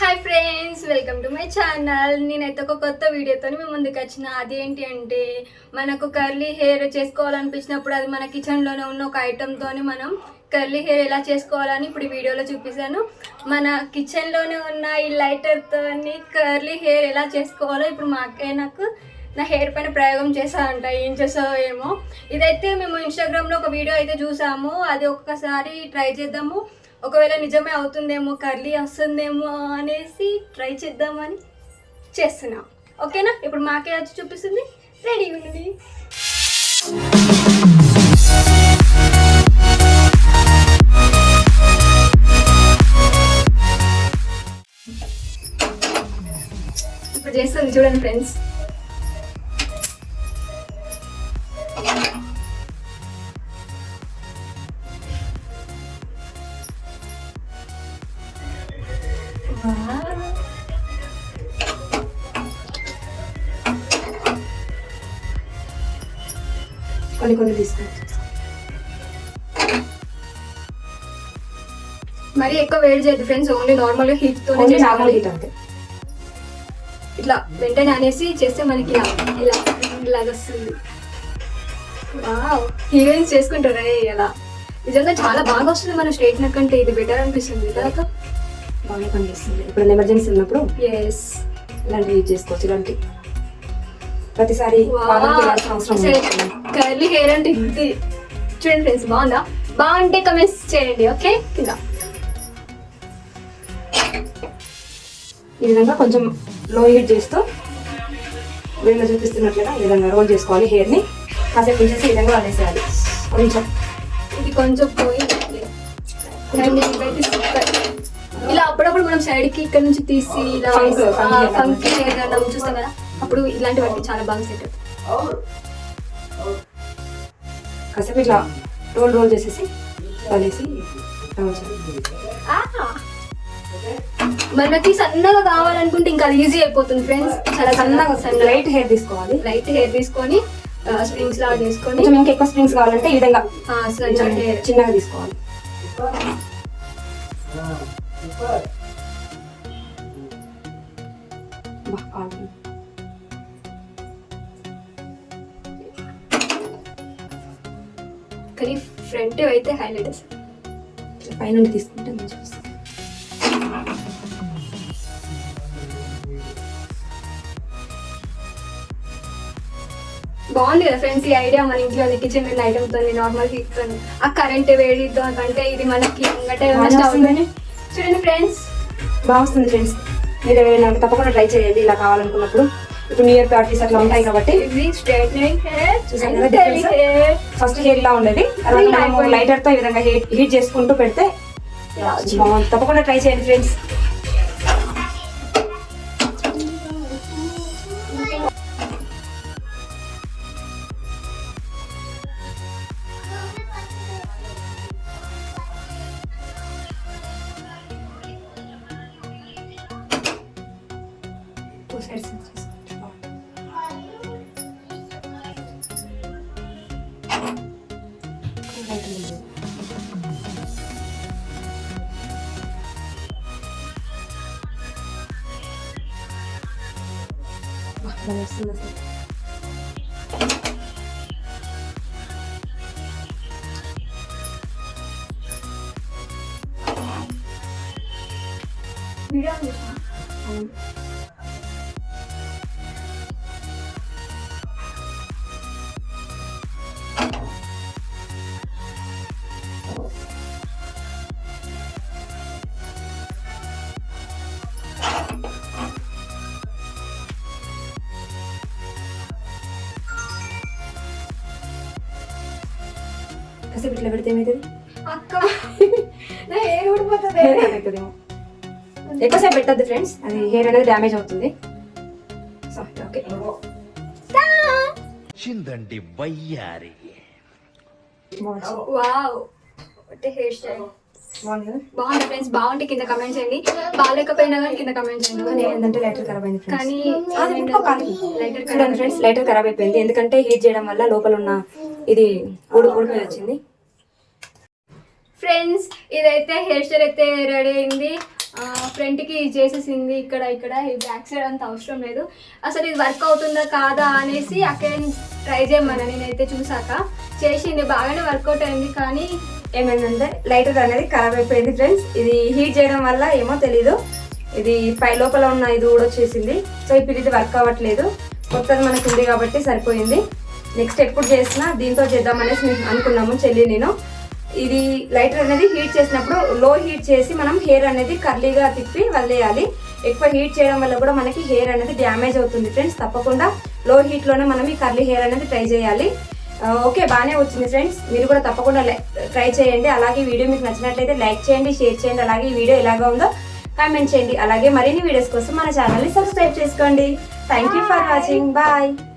Hi friends welcome to my channel నేనైతే ఒక కొత్త వీడియోతో మీ ముందుకు వచ్చిన. అదేంటి అంటే మనకు కర్లీ హెయిర్ చేసుకోవాలనిపించినప్పుడు అది మన కిచెన్లోనే ఉన్న ఒక ఐటెంతో మనం కర్లీ హెయిర్ ఎలా చేసుకోవాలని ఇప్పుడు వీడియోలో చూపిస్తాను. మన కిచెన్లోనే ఉన్న ఈ లైటర్తో కర్లీ హెయిర్ ఎలా చేసుకోవాలో ఇప్పుడు మా అక్కయ్య నాకు నా హెయిర్ పైన ప్రయోగం చేశారంట ఏం చేసావో ఏమో. ఇదైతే మేము ఇన్స్టాగ్రామ్లో ఒక వీడియో అయితే చూసాము. అది ఒక్కసారి ట్రై చేద్దాము. ఒకవేళ నిజమే అవుతుందేమో కర్లీ వస్తుందేమో అనేసి ట్రై చేద్దామని చేస్తున్నాం. ఓకేనా ఇప్పుడు మాకే వచ్చి చూపిస్తుంది. రెడీ ఉండండి ఇప్పుడు చేస్తుంది చూడండి ఫ్రెండ్స్ కొన్ని కొన్ని తీసుకో. మరి ఎక్కువ వేడి చేయదు ఫ్రెండ్స్ ఓన్లీ నార్మల్ హీట్తో నార్మల్ హీట్ అంతే. ఇట్లా వెంటనే అనేసి చేస్తే మనకి ఇలా ఇలాగ వస్తుంది. హీరోయిన్స్ చేసుకుంటారా ఇలా? నిజంగా చాలా బాగా వస్తుంది మన స్ట్రైట్నర్ కంటే ఇది బెటర్ అనిపిస్తుంది కదా బాగా పనిచేస్తుంది. ఇప్పుడు ఎమర్జెన్సీ ఉన్నప్పుడు ఎస్ ఇలాంటివి యూజ్ చేసుకోవచ్చు ఇలాంటి ప్రతిసారి. కర్లీ హెయిర్ అంటే ఇది చూడండి ఫ్రెండ్స్ బాగుందా? బాగుంటే కమెంట్స్ చేయండి ఓకే? కింద ఈ విధంగా కొంచెం లో హీట్ చేస్తూ వీళ్ళు చూపిస్తున్నట్లుగా ఈ విధంగా రోల్ చేసుకోవాలి hair ని. కాసేపు ఉంచేసి ఈ విధంగా వదిలేసేయాలి. కొంచెం. ఇది కొంచెం పోయి. ఇదైతే super. అప్పుడప్పుడు మనం సైడ్కి ఇక్కడ నుంచి తీసి ఇలా. ఫంక్ ఏదైనా చూస్తాం కదా అప్పుడు ఇలాంటి వాటికి చాలా బాగా సెట్ అవుతుంది కాసేపు ఇట్లా రోల్ రోల్ చేసేసి వదిలేసి ఉంచాలి. మనకి సన్నగా కావాలనుకుంటే ఇంకా అది ఈజీ అయిపోతుంది ఫ్రెండ్స్ చాలా సన్నగా లైట్ హెయిర్ తీసుకోవాలి లైట్ హెయిర్ తీసుకొని స్ప్రింగ్స్ లాగా చేసుకొని కొంచెం ఇంకా ఎక్కువ స్ప్రింగ్స్ కావాలంటే ఈ విధంగా. చిన్నగా తీసుకోవాలి. కానీ ఫ్రంట్ అయితే హైలైట్ అసలు తీసుకుంటే మంచిగా వస్తుంది. బాగుంది కదా ఫ్రెండ్స్ ఈ ఐడియా మన ఇంట్లో కిచెన్ ఐటమ్తో నార్మల్ హీట్తో ఆ కరెంట్ వేడితో కంటే ఇది మనకి ముంగట. చూడండి ఫ్రెండ్స్. బాగా వస్తుంది ఫ్రెండ్స్. మీరు ఎవరైనా తప్పకుండా ట్రై చేయండి ఇలా కావాలనుకున్నప్పుడు. ఇప్పుడు న్యూ ఇయర్ పార్టీస్ అట్లా ఉంటాయి కాబట్టి. ఫస్ట్ హెయిర్ ఇలా ఉండేది. లైటర్తో ఈ విధంగా హీట్ చేసుకుంటూ పెడితే బాగుంది. తప్పకుండా ట్రై చేయండి ఫ్రెండ్స్ టూ సైడ్స్ చేసుకోవచ్చు బాగుంది. లైట్ ఉంది. కాసేపు ఇట్లా పెడితే ఏమవుతుంది అక్క. నా హెయిర్ ఊడిపోతుంది. హెయిర్ కట్ అవుతుందేమో. ఎక్కువసేపు పెట్టద్దు ఫ్రెండ్స్ అది హెయిర్ అనేది డ్యామేజ్ అవుతుంది. సో ఓకే చిందండి వయ్యారి. బాగుంది వావ్. అంటే హెయిర్ స్టైల్ బాగుంది ఫ్రెండ్స్ బాగుంటే కింద కమెంట్ చేయండి. బాగాలేకపోయినా కానీ కింద కమెంట్ చేయండి. ఏంటంటే లైటర్ ఖరాబ్ అయింది ఫ్రెండ్స్ కానీ. లైటర్ చూడండి ఫ్రెండ్స్ లైటర్ ఖరాబ్ అయిపోయింది. ఎందుకంటే హీట్ చేయడం వల్ల లోపల ఉన్న ఇది ఊడి వచ్చింది. ఫ్రెండ్స్ ఇదైతే హెయిర్ స్టైల్ అయితే రెడీ అయింది. ఫ్రంట్కి చేసేసింది ఇక్కడ ఇక్కడ. ఈ బ్యాక్ సైడ్ అంత అవసరం లేదు. అసలు ఇది వర్క్ అవుతుందా కాదా అనేసి అక్కడ ట్రై చేయమన్నా నేనైతే చూసాక. చేసింది బాగానే వర్కౌట్ అయింది కానీ ఏమైందంటే లైటర్ అనేది ఖరాబ్ అయిపోయింది ఫ్రెండ్స్. ఇది హీట్ చేయడం వల్ల ఏమో తెలీదు. ఇది పై లోపల ఉన్న ఇది కూడా వచ్చేసింది సో ఇప్పుడు ఇది వర్క్ అవ్వట్లేదు. కొత్తది మనకు ఉంది కాబట్టి సరిపోయింది. నెక్స్ట్ ఎప్పుడు చేసినా దీంతో చేద్దామనేసి మేము అనుకున్నాము చెల్లి నేను. ఇది లైటర్ అనేది హీట్ చేసినప్పుడు లో హీట్ చేసి మనం హెయిర్ అనేది కర్లీగా తిప్పి వదిలేయాలి. ఎక్కువ హీట్ చేయడం వల్ల కూడా మనకి హెయిర్ అనేది డ్యామేజ్ అవుతుంది ఫ్రెండ్స్ తప్పకుండా లో హీట్లోనే మనం ఈ కర్లీ హెయిర్ అనేది ట్రై చేయాలి. ఓకే బాగానే వచ్చింది ఫ్రెండ్స్ మీరు కూడా తప్పకుండా ట్రై చేయండి. అలాగే వీడియో మీకు నచ్చినట్లయితే లైక్ చేయండి షేర్ చేయండి. అలాగే ఈ వీడియో ఎలాగా ఉందో కామెంట్ చేయండి. అలాగే మరిన్ని వీడియోస్ కోసం మన ఛానల్ని సబ్స్క్రైబ్ చేసుకోండి. Thank you for watching bye